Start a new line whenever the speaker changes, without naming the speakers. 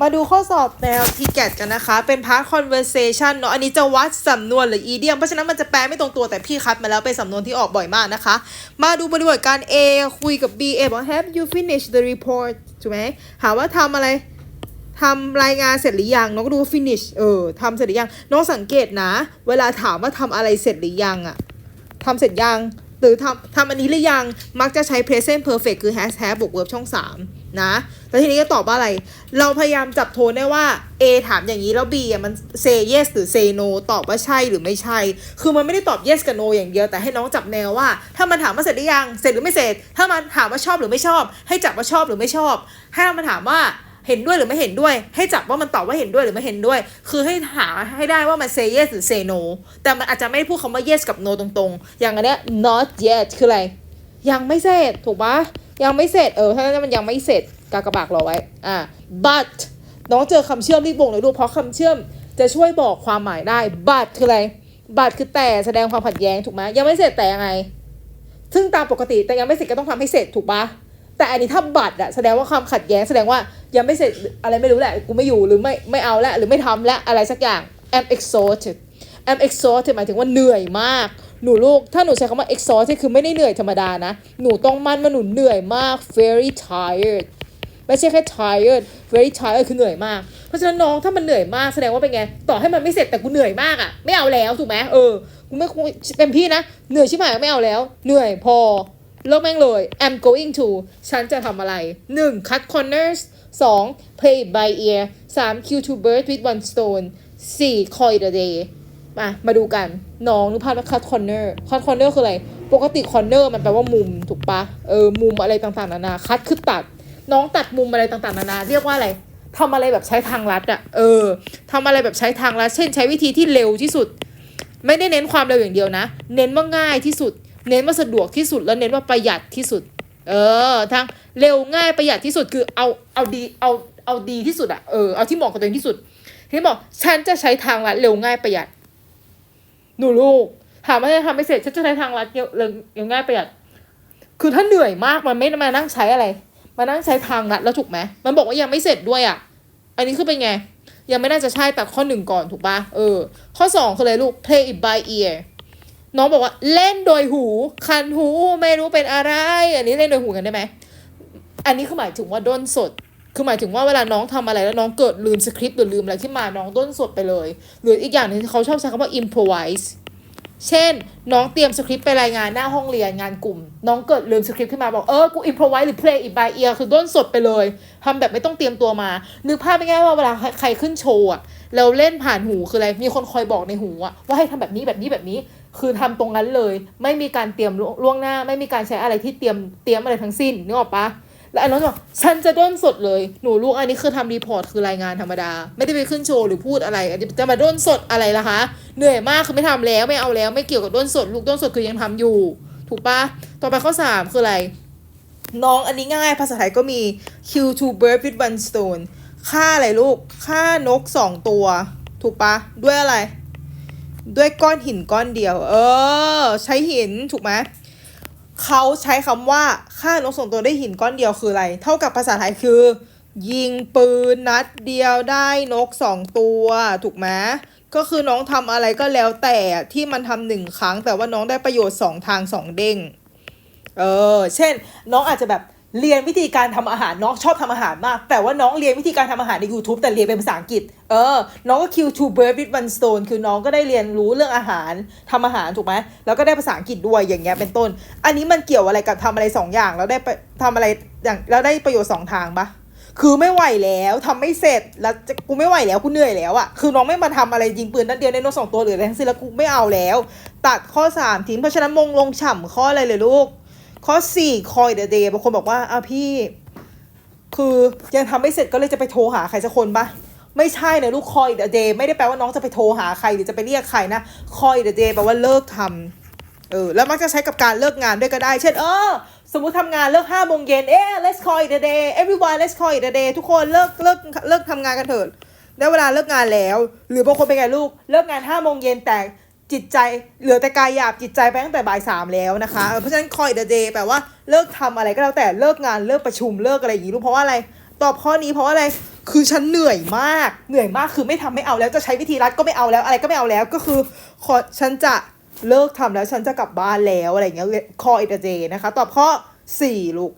มาดูข้อสอบแนวทีแกกันนะคะ เป็น part conversation เนอะอันนี้จะวัดสำนวนหรือ idiom เพราะฉะนั้นมันจะแปลไม่ตรงตัวแต่พี่คัดมาแล้วเป็นสำนวนที่ออกบ่อยมากนะคะ มาดูบริบทการ A คุยกับ B A บอก have you finished the report ถูกไหมถามว่าทำอะไรทำรายงานเสร็จหรือยังน้องก็ดูว่า finish เออทำเสร็จหรือยังน้องสังเกตนะ เวลาถามว่าทำอะไรเสร็จหรือยังอะทำเสร็จยัง หรือทำทำอันนี้หรือยังมักจะใช้ present perfect คือ has have บวก verb ช่อง 3 นะแล้วทีนี้ก็ตอบว่าอะไร เราพยายามจับโทนได้ว่า A ถามอย่างนี้แล้ว B อะมัน say yes หรือ say no ตอบว่าใช่หรือไม่ใช่ คือมันไม่ได้ตอบ yes กับ no อย่างเดียวแต่ให้น้องจับแนวว่า ถ้ามันถามว่าเสร็จหรือยังเสร็จหรือไม่เสร็จ ถ้ามันถามว่าชอบหรือไม่ชอบ ให้จับว่าชอบหรือไม่ชอบให้มันถามว่าเห็นด้วยหรือไม่เห็นด้วย ให้จับว่ามันตอบว่าเห็นด้วยหรือไม่เห็นด้วย คือให้หาให้ได้ว่ามัน say yes หรือ say no แต่มันอาจจะไม่ได้พูดคำว่า yes กับ no ตรงๆ อย่างอันเนี้ย not yet คืออะไร ยังไม่เสร็จถูกปะ ยังไม่เสร็จเออถ้านั้นมันยังไม่เสร็จกากบากรอไว้อ่า but น้องเจอคำเชื่อมรีบวงเลยลูกเพราะคำเชื่อมจะช่วยบอกความหมายได้ but คืออะไร but คือแต่แสดงความขัดแย้งถูกไหมยังไม่เสร็จแต่ยังไง ซึ่งตามปกติแต่ยังไม่เสร็จก็ต้องทำให้เสร็จถูกปะแต่อันนี้ถ้าบัตรอะแสดงว่าความขัดแย้งแสดงว่ายังไม่เสร็จอะไรไม่รู้แหละกูไม่อยู่หรือไม่ไม่เอาล้วหรือไม่ทำแล้วอะไรสักอย่าง I'm exhausted I'm exhausted หมายถึงว่าเหนื่อยมาก หนูลูก ถ้าหนูใช้คำว่า exhausted คือไม่ได้เหนื่อยธรรมดานะ หนูต้องมั่นว่าหนูเหนื่อยมาก very tired ไม่ใช่แค่ tired very tired คือเหนื่อยมาก เพราะฉะนั้นน้องถ้ามันเหนื่อยมากแสดงว่าเป็นไง ต่อให้มันไม่เสร็จแต่กูเหนื่อยมากอะไม่เอาแล้วถูกไหมเออ กูไม่เป็นพี่นะ เหนื่อยชิบหายไม่เอาแล้ว เหนื่อยพอเลิกแม่งเลย I'm going to ฉันจะทำอะไร 1. cut corners 2. play it by ear 3. kill two birds with one stone 4. call it a day มามาดูกันน้องนึกภาพว่า cut corner cut corner คืออะไร ปกติ corner มันแปลว่ามุมถูกปะเออมุมอะไรต่างๆนานา cut คือตัด น้องตัดมุมอะไรต่างๆนานาเรียกว่าอะไรทำอะไรแบบใช้ทางลัดอะเออทำอะไรแบบใช้ทางลัด เช่น ใช้วิธีที่เร็วที่สุด ไม่ได้เน้นความเร็วอย่างเดียวนะ เน้นว่าง่ายที่สุด เน้นว่าสะดวกที่สุด แล้วเน้นว่าประหยัดที่สุด เออทางเร็วง่ายประหยัดที่สุดคือเอาเอาดีเอาเอาดีที่สุดอะเออเอาที่เหมาะกับตัวเองที่สุดที่บอกฉันจะใช้ทางลัดเร็วง่ายประหยัด หนูลูกถามว่าจะทำไม่เสร็จฉันจะใช้ทางลัดเร็วเร็วง่ายประหยัดคือถ้าเหนื่อยมากมันไม่มานั่งใช้อะไร มานั่งใช้ทางลัดแล้วถูกไหมมันบอกว่ายังไม่เสร็จด้วยอะ อันนี้คือเป็นไง ยังไม่น่าจะใช่แต่ข้อหนึ่งก่อนถูกปะเออ ข้อสองคืออะไรลูก play it by ear น้องบอกว่าเล่นโดยหู คันหูไม่รู้เป็นอะไร อันนี้เล่นโดยหูกันได้ไหมอันนี้คือหมายถึงว่าด้นสด คือหมายถึงว่าเวลาน้องทำอะไรแล้วน้องเกิดลืมสคริปต์หรือลืมอะไรขึ้นมาน้องด้นสดไปเลย หรืออีกอย่างหนึงเขาชอบใช้คำว่า improvise เช่น น้องเตรียมสคริปต์ไปรายงานหน้าห้องเรียนงานกลุ่ม น้องเกิดลืมสคริปต์ขึ้นมาบอกเออกู improvise หรือ play it by ear คือด้นสดไปเลยทำแบบไม่ต้องเตรียมตัวมา นึกภาพไม่ง่ายว่าเวลาใครขึ้นโชว์อะเราเล่นผ่านหูคืออะไร มีคนคอยบอกในหูอะว่าให้ทำแบบนี้แบบนี้แบบนี้ คือทำตรงนั้นเลย ไม่มีการเตรียมล่วงหน้า ไม่มีการใช้อะไรที่เตรียมเตรียมอะไรทั้งสิ้นนึกออกปะ แล้วอันนั้นบอกฉันจะด้นสดเลยหนูลูกอันนี้คือทำรีพอร์ตคือรายงานธรรมดา ไม่ได้ไปขึ้นโชว์หรือพูดอะไรจะมาด้นสดอะไรล่ะคะเหนื่อยมากคือไม่ทำแล้วไม่เอาแล้ว ไม่เกี่ยวกับด้นสด ลูกด้นสดคือยังทำอยู่ ถูกปะต่อไปข้อสามคืออะไร น้องอันนี้ง่ายภาษาไทยก็มี kill two birds with one stone ฆ่าอะไรลูกฆ่านกสองตัว ถูกปะด้วยอะไร ด้วยก้อนหินก้อนเดียว เออ ใช้หินถูกไหม เขาใช้คำว่าฆ่านกสองตัวได้หินก้อนเดียวคืออะไร เท่ากับภาษาไทยคือ ยิงปืนนัดเดียวได้นกสองตัวถูกไหมก็คือน้องทำอะไรก็แล้วแต่ที่มันทำหนึ่งครั้ง แต่ว่าน้องได้ประโยชน์สองทางสองเด้งเออ เช่น น้องอาจจะแบบ เรียนวิธีการทำอาหารน้องชอบทำอาหารมาก แต่ว่าน้องเรียนวิธีการทำอาหารใน YouTube แต่เรียนเป็นภาษาอังกฤษ เออ น้องก็ kill two birds with one stone คือน้องก็ได้เรียนรู้เรื่องอาหารทำอาหารถูกไหมแล้วก็ได้ภาษาอังกฤษด้วยอย่างเงี้ยเป็นต้น อันนี้มันเกี่ยวอะไรกับทำอะไรสองอย่างแล้วได้ไปทำอะไรอย่างแล้วได้ประโยชน์สองทางปะคือไม่ไหวแล้วทำไม่เสร็จแล้วกูไม่ไหวแล้วกูเหนื่อยแล้วอะคือน้องไม่มาทำอะไรยิงปืนนัดเดียวในนกสองตัวหรืออะไรทั้งสิ้นแล้วกูไม่เอาแล้ว ตัดข้อสามทิ้งเพราะฉะนั้นมงลงฉ่ำข้ออะไรเลยลูก ข้อสี่คอยเดอะเดย์บางคนบอกว่าอ้าวพี่ คือยังทำไม่เสร็จก็เลยจะไปโทรหาใครสักคนปะไม่ใช่นะลูกคอยเดอะเดย์ไม่ได้แปลว่าน้องจะไปโทรหาใครหรือจะไปเรียกใครนะคอยเดอะเดย์แปลว่าเลิกทำเออแล้วมักจะใช้กับการเลิกงานด้วยก็ได้ เช่นเออสมมติทำงานเลิกห้าโมงเย็นเอ๊ะ let's call it a day everyone let's call it a day ทุกคนเลิกเลิกเลิกทำงานกันเถิดได้เวลาเลิกงานแล้ว หรือบางคนเป็นไงลูก เลิกงานห้าโมงเย็นแต่ จิตใจเหลือแต่กายหยาบจิตใจไปตั้งแต่บ่ายสามแล้วนะคะ เพราะฉะนั้นคอยเดอะเดย์แปลว่าเลิกทำอะไรก็แล้วแต่เลิกงานเลิกประชุมเลิกอะไรอย่างนี้รู้เพราะว่าอะไร ตอบข้อนี้เพราะอะไรคือฉันเหนื่อยมากเหนื่อยมากคือไม่ทำไม่เอาแล้วจะใช้วิธีรัดก็ไม่เอาแล้วอะไรก็ไม่เอาแล้วก็คือขอฉันจะเลิกทำแล้วฉันจะกลับบ้านแล้วอะไรเงี้ยคอยเดอะเดย์นะคะ ตอบข้อสี่ลูก